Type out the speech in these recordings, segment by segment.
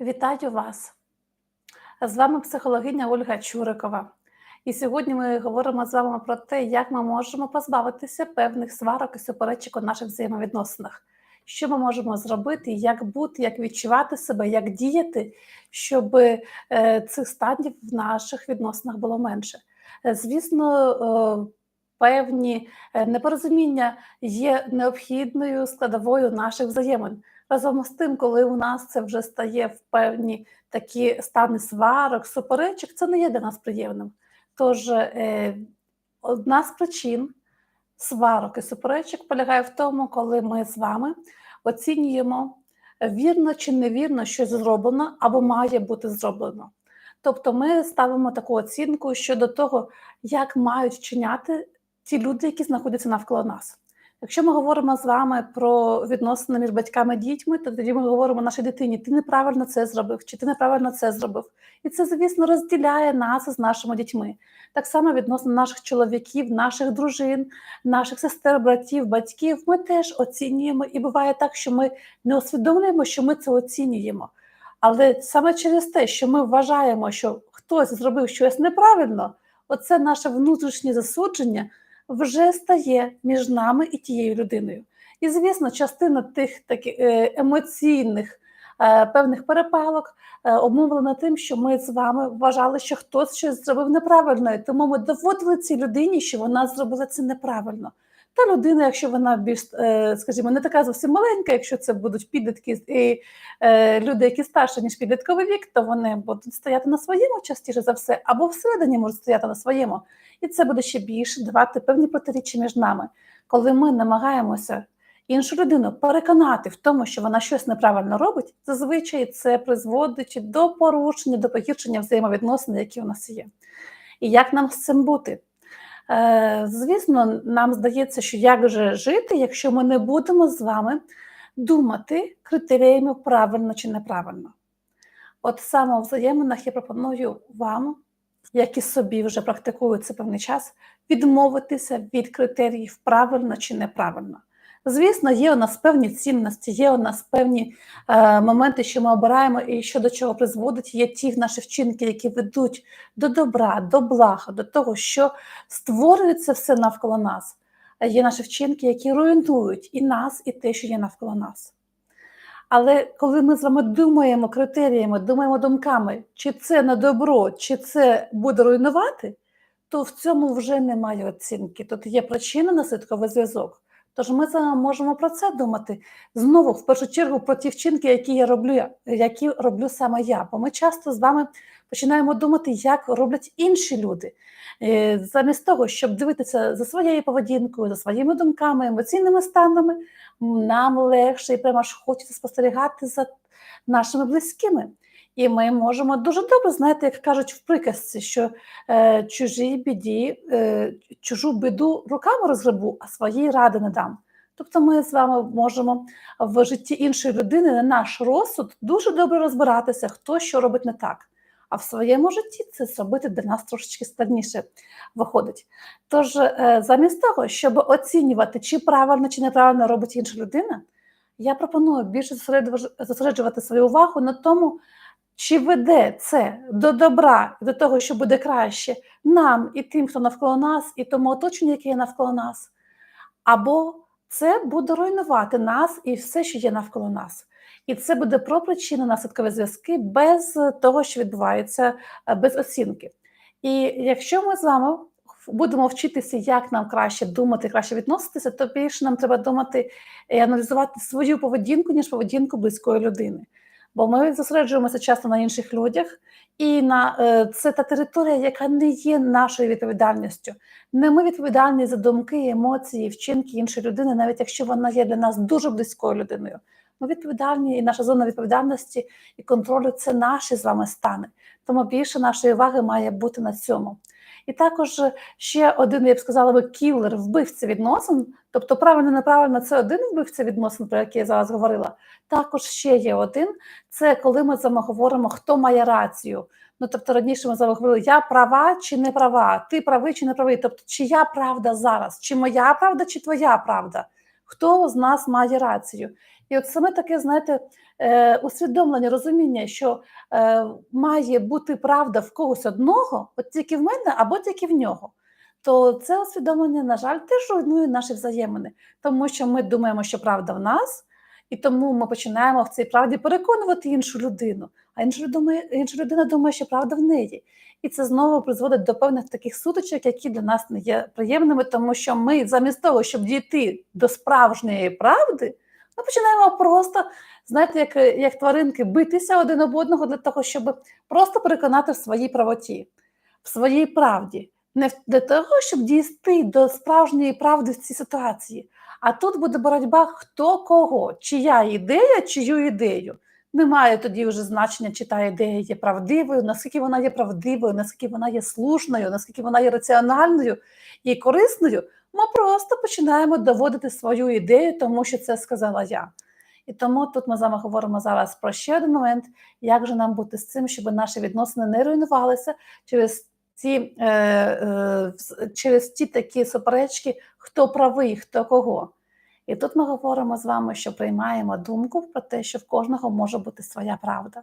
Вітаю вас! З вами психологиня Ольга Чурикова. І сьогодні ми говоримо з вами про те, як ми можемо позбавитися певних сварок і суперечок у наших взаємовідносинах. Що ми можемо зробити, як бути, як відчувати себе, як діяти, щоб е, цих станів в наших відносинах було менше. Звісно, е, певні е, непорозуміння є необхідною складовою наших взаємин. Разом з тим, коли у нас це вже стає в певні такі стани сварок, суперечок, це не є для нас приємним. Тож е, одна з причин сварок і суперечок полягає в тому, коли ми з вами оцінюємо вірно чи невірно щось зроблено або має бути зроблено. Тобто ми ставимо таку оцінку щодо того, як мають вчиняти ті люди, які знаходяться навколо нас. Якщо ми говоримо з вами про відносини між батьками і дітьми, то тоді ми говоримо нашій дитині: ти неправильно це зробив, чи ти неправильно це зробив. І це, звісно, розділяє нас з нашими дітьми. Так само відносно наших чоловіків, наших дружин, наших сестер, братів, батьків. Ми теж оцінюємо, і буває так, що ми не усвідомлюємо, що ми це оцінюємо. Але саме через те, що ми вважаємо, що хтось зробив щось неправильно, оце наше внутрішнє засудження вже стає між нами і тією людиною. І, звісно, частина тих таких е, емоційних е, певних перепалок е, обмовлена тим, що ми з вами вважали, що хтось щось зробив неправильно, і тому ми доводили цій людині, що вона зробила це неправильно. Та людина, якщо вона більш, скажімо, не така зовсім маленька, якщо це будуть підлітки і люди, які старші, ніж підлітковий вік, то вони будуть стояти на своєму частіше за все, або всередині можуть стояти на своєму. І це буде ще більше давати певні протиріччя між нами, коли ми намагаємося іншу людину переконати в тому, що вона щось неправильно робить, зазвичай це призводить до порушення, до погіршення взаємовідносин, які у нас є. І як нам з цим бути? Е, Звісно, нам здається, що як же жити, якщо ми не будемо з вами думати критеріями правильно чи неправильно. От саме в взаєминах я пропоную вам які собі вже практикують це певний час, відмовитися від критеріїв правильно чи неправильно. Звісно, є у нас певні цінності, є у нас певні е, моменти, що ми обираємо і що до чого призводить. Є ті наші вчинки, які ведуть до добра, до блага, до того, що створюється все навколо нас. Є наші вчинки, які руйнують і нас, і те, що є навколо нас. Але коли ми з вами думаємо критеріями, думаємо думками, чи це на добро, чи це буде руйнувати, то в цьому вже немає оцінки. Тут є причина наслідковий зв'язок. Тож ми можемо про це думати знову, в першу чергу, про ті вчинки, які я роблю, які роблю саме я. Бо ми часто з вами починаємо думати, як роблять інші люди. Е, замість того, щоб дивитися за своєю поведінкою, за своїми думками, емоційними станами, нам легше і прямо ж хочеться спостерігати за нашими близькими. І ми можемо дуже добре знаєте, як кажуть в приказці, що е, чужій біді, е, чужу біду руками розгребу, а своїй ради не дам. Тобто ми з вами можемо в житті іншої людини на наш розсуд дуже добре розбиратися, хто що робить не так. А в своєму житті це зробити для нас трошечки складніше виходить. Тож, е, замість того, щоб оцінювати, чи правильно чи неправильно робить інша людина, я пропоную більше зосереджувати свою увагу на тому, чи веде це до добра, до того, що буде краще нам і тим, хто навколо нас, і тому оточенню, яке є навколо нас, або це буде руйнувати нас і все, що є навколо нас. І це буде про причини наслідкові зв'язки без того, що відбувається е, без оцінки. І якщо ми з вами будемо вчитися, як нам краще думати, краще відноситися, то більше нам треба думати і аналізувати свою поведінку, ніж поведінку близької людини. Бо ми зосереджуємося часто на інших людях, і на е, це та територія, яка не є нашою відповідальністю. Не ми відповідальні за думки, емоції, вчинки іншої людини, навіть якщо вона є для нас дуже близькою людиною. Ми відповідальні, і наша зона відповідальності і контролю це наші з вами стани. Тому більше нашої уваги має бути на цьому. І також ще один, я б сказала, би кілер, вбивця відносин. Тобто, правильно, неправильно, це один вбивця відносин, про який я зараз говорила. Також ще є один. Це коли ми з говоримо, хто має рацію. Ну, тобто, раніше ми з говорили, я права чи не права, ти правий чи не правий. Тобто, чия правда зараз, чи моя правда, чи твоя правда? Хто з нас має рацію? І от саме таке, знаєте, е, усвідомлення, розуміння, що е, має бути правда в когось одного, от тільки в мене або тільки в нього. То це усвідомлення, на жаль, теж руйнує наші взаємини, тому що ми думаємо, що правда в нас, і тому ми починаємо в цій правді переконувати іншу людину. А інша людина, інша людина думає, що правда в неї. І це знову призводить до певних таких сутичок, які для нас не є приємними, тому що ми замість того, щоб дійти до справжньої правди, ми починаємо просто, знаєте, як, як тваринки, битися один об одного для того, щоб просто переконати в своїй правоті, в своїй правді. Не для того, щоб дійти до справжньої правди в цій ситуації. А тут буде боротьба хто кого, чия ідея, чию ідею. Немає тоді вже значення, чи та ідея є правдивою, наскільки вона є правдивою, наскільки вона є слушною, наскільки вона є раціональною і корисною. Ми просто починаємо доводити свою ідею, тому що це сказала я. І тому тут ми з вами говоримо зараз про ще один момент, як же нам бути з цим, щоб наші відносини не руйнувалися через ці, е, е, через ті такі суперечки, хто правий, хто кого. І тут ми говоримо з вами, що приймаємо думку про те, що в кожного може бути своя правда.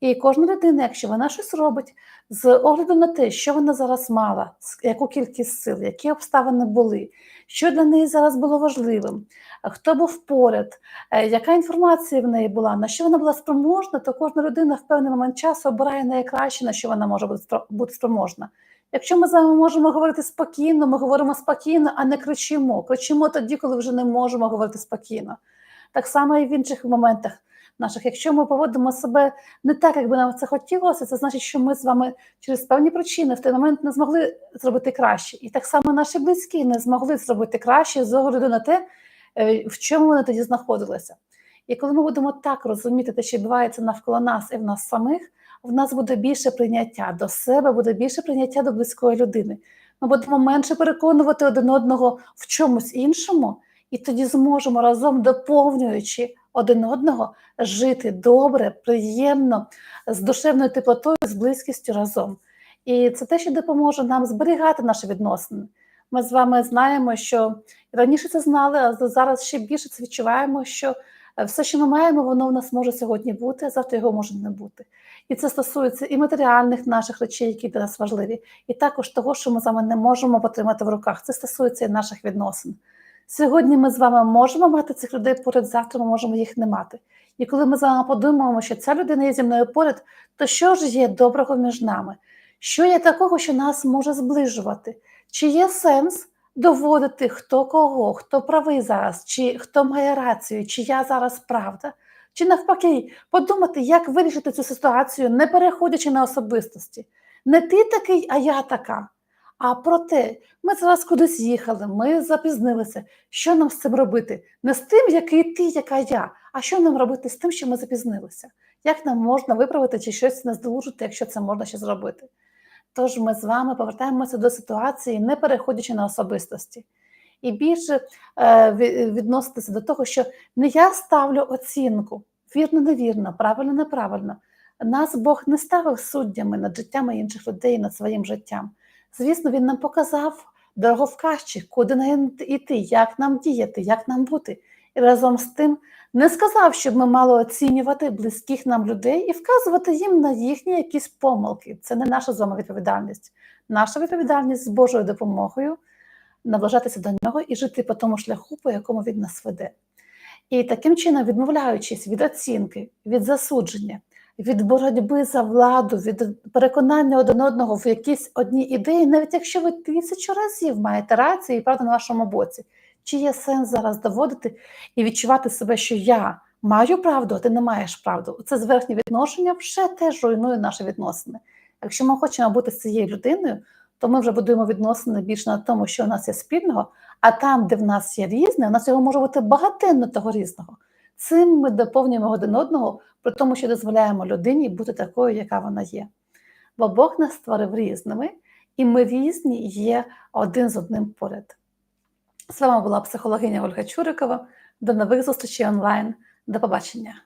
І кожна людина, якщо вона щось робить з огляду на те, що вона зараз мала, яку кількість сил, які обставини були, що для неї зараз було важливим, хто був поряд, е, яка інформація в неї була, на що вона була спроможна, то кожна людина в певний момент часу обирає найкраще, на що вона може бути спроможна. Якщо ми з вами можемо говорити спокійно, ми говоримо спокійно, а не кричимо. Кричимо тоді, коли вже не можемо говорити спокійно. Так само і в інших моментах наших. Якщо ми поводимо себе не так, як би нам це хотілося, це значить, що ми з вами через певні причини в той момент не змогли зробити краще. І так само наші близькі не змогли зробити краще з огляду на те, е, в чому вони тоді знаходилися. І коли ми будемо так розуміти, те, що відбувається навколо нас і в нас самих, в нас буде більше прийняття до себе, буде більше прийняття до близької людини. Ми будемо менше переконувати один одного в чомусь іншому, і тоді зможемо разом доповнюючи один одного жити добре, приємно, з душевною теплотою, з близькістю разом. І це те, що допоможе нам зберігати наші відносини. Ми з вами знаємо, що раніше це знали, а зараз ще більше це відчуваємо, що все, що ми маємо, воно в нас може сьогодні бути, а завтра його може не бути. І це стосується і матеріальних наших речей, які для нас важливі, і також того, що ми з вами не можемо потримати в руках. Це стосується і наших відносин. Сьогодні ми з вами можемо мати цих людей поряд, завтра ми можемо їх не мати. І коли ми з вами подумаємо, що ця людина є зі мною поряд, то що ж є доброго між нами? Що є такого, що нас може зближувати? Чи є сенс доводити хто кого, хто правий зараз, чи хто має рацію, чи я зараз правда? Чи навпаки, подумати, як вирішити цю ситуацію, не переходячи на особистості. Не ти такий, а я така. А проте, ми зараз кудись їхали, ми запізнилися. Що нам з цим робити? Не з тим, який ти, яка я, а що нам робити з тим, що ми запізнилися? Як нам можна виправити чи щось не здолужити, якщо це можна ще зробити? Тож ми з вами повертаємося до ситуації, не переходячи на особистості. І більше е, відноситися до того, що не я ставлю оцінку, вірно, невірно, правильно, неправильно. Нас Бог не ставив суддями над життями інших людей, над своїм життям. Звісно, він нам показав дороговказчик, куди нам йти, як нам діяти, як нам бути. І разом з тим не сказав, щоб ми мали оцінювати близьких нам людей і вказувати їм на їхні якісь помилки. Це не наша з вами відповідальність. Наша відповідальність з Божою допомогою наближатися до нього і жити по тому шляху, по якому він нас веде. І таким чином, відмовляючись від оцінки, від засудження, від боротьби за владу, від переконання один одного в якісь одні ідеї, навіть якщо ви тисячу разів маєте рацію і правда на вашому боці, чи є сенс зараз доводити і відчувати себе, що я маю правду, а ти не маєш правду? Це зверхнє відношення вже теж руйнує наші відносини. Якщо ми хочемо бути з цією людиною, то ми вже будуємо відносини більше на тому, що у нас є спільного, а там, де в нас є різне, у нас його може бути багатенно того різного. Цим ми доповнюємо один одного, при тому, що дозволяємо людині бути такою, яка вона є. Бо Бог нас створив різними, і ми різні є один з одним поряд. З вами була психологиня Ольга Чурикова. До нових зустрічей онлайн. До побачення!